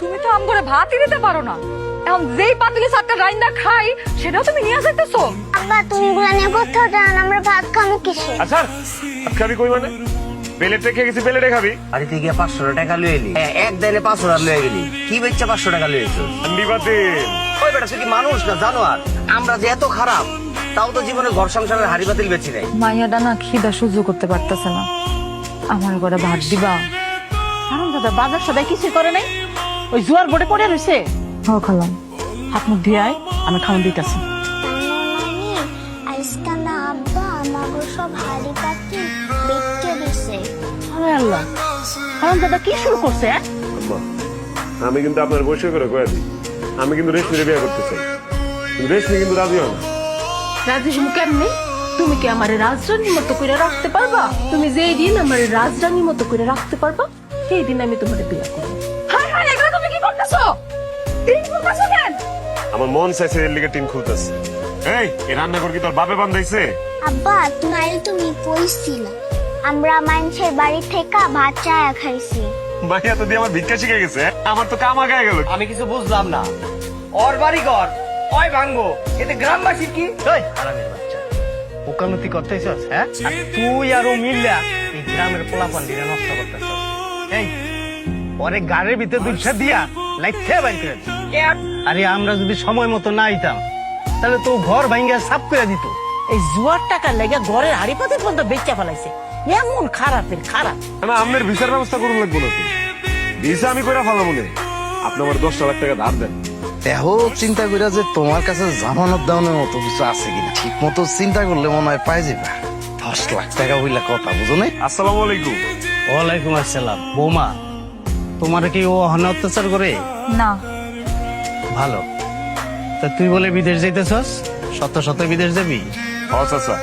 তুমি তো আম করে ভাতই দিতে পারো না। এখন যেই পাতিলে চারটা রাইন্দা খাই সেটাও তুমি নিয়ে যাইতেছো আব্বা তুমি গুলা নিয়ে কোথাও যান আমরা ভাত খামো কিসে? আচ্ছা ভাত খাবি কই মানে? বেলেট রেখে গেছি বেলেটে খাবি। বাড়িতে গিয়ে পাঁচশো টাকা লয়ে এলি এক দিনে পাঁচশো টাকা লয়ে গেলি। কি বেচছে পাঁচশো টাকা লয়ে এসো ওই বেটা তুই কি মানুষ না জানো আর আমরা যে এত খারাপ তাও তো জীবনে ঘর সংসারের হাড়ি বাতিল বেচি নাই। মাইয়াটা না খিদা সহ্য করতে পারতেছে না। আমার ঘরে ভাত দিবা। আনন্দ দাদা বাজার সদাই কিছু করে নাই। ওই জুয়ার বোর্ডে পড়ে রয়েছে হ খালাম হাত মুখ দিয়ে আয়, আমি খাওয়ান দিতেছি। আল্লাহ আনন্দ দাদা কি শুরু করছে হ্যাঁ? আমি কিন্তু আপনার বসে করে কয়ে দিই আমি কিন্তু রেশমিরে বিয়ে করতে চাই। কিন্তু রেশমি কিন্তু রাজি হয় না। রাজি কেমনে? তুমি কি আমার রাজরানীর মতো করে রাখতে পারবা? তুমি যেই দিন আমার রাজরানীর মতো করে রাখতে পারবা সেই দিন আমি তোমার বিয়ে করব। করতেছো? তিন করতেছো কেন? আমার মন চাইছে এর লিগে টিন খুলতেছে। এই এই রান্নাঘর কি তোর বাপে বান্ধাইছে? আব্বা তুমি তুমি কইছিল আমরা মানুষের বাড়ি থেকে ভাত চায়া খাইছি। ভাইয়া তো দিয়ে আমার ভিক্ষা শিখে গেছে আমার তো কামা গায়ে গেল। আমি কিছু বুঝলাম না। ওর বাড়ি ঘর ওই ভাঙবো এতে গ্রামবাসীর কি? ওই হারামের বাচ্চা। ওকালতি করতেছস হ্যাঁ? আর তুই আর ও মিললা এই গ্রামের পোলাপান দিয়ে নষ্ট করতেছস এই পরে গাড়ির ভিতরে দুইটা দিয়া লাইটে বাইর করে আরে আমরা যদি সময় মতো না আইতাম তাহলে তো ঘর ভাঙ্গা সাফ করে দিত। এই জুয়ার টাকার লেগে ঘরের হাড়ি পাতি পর্যন্ত বেচা ফেলাইছে। এমন খারাপের খারাপ। না আপনার ভিসার ব্যবস্থা করুন লাগবো না ভিসা আমি করে ফেলাম মনে আপনি আমার দশটা লাখ টাকা ধার দেন। দেহ চিন্তা কইরা যে তোমার কাছে জামানত দাওনের মতো কিছু আছে কিনা ঠিক মতো চিন্তা করলে মনে হয় পাই যাবা দশ লাখ টাকা বইলা কথা বুঝো নাই? আসসালামু আলাইকুম। ওয়ালাইকুম আসসালাম বৌমা। তোমার কি ও অহনে অত্যাচার করে? না। ভালো। তা তুই বলে বিদেশ যাইতেছস? শত শত বিদেশ যাবি? চাচা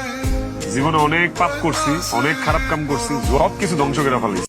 জীবনে অনেক পাপ করছি অনেক খারাপ কাম করছি সব কিছু ধ্বংস করে ফেলাইছি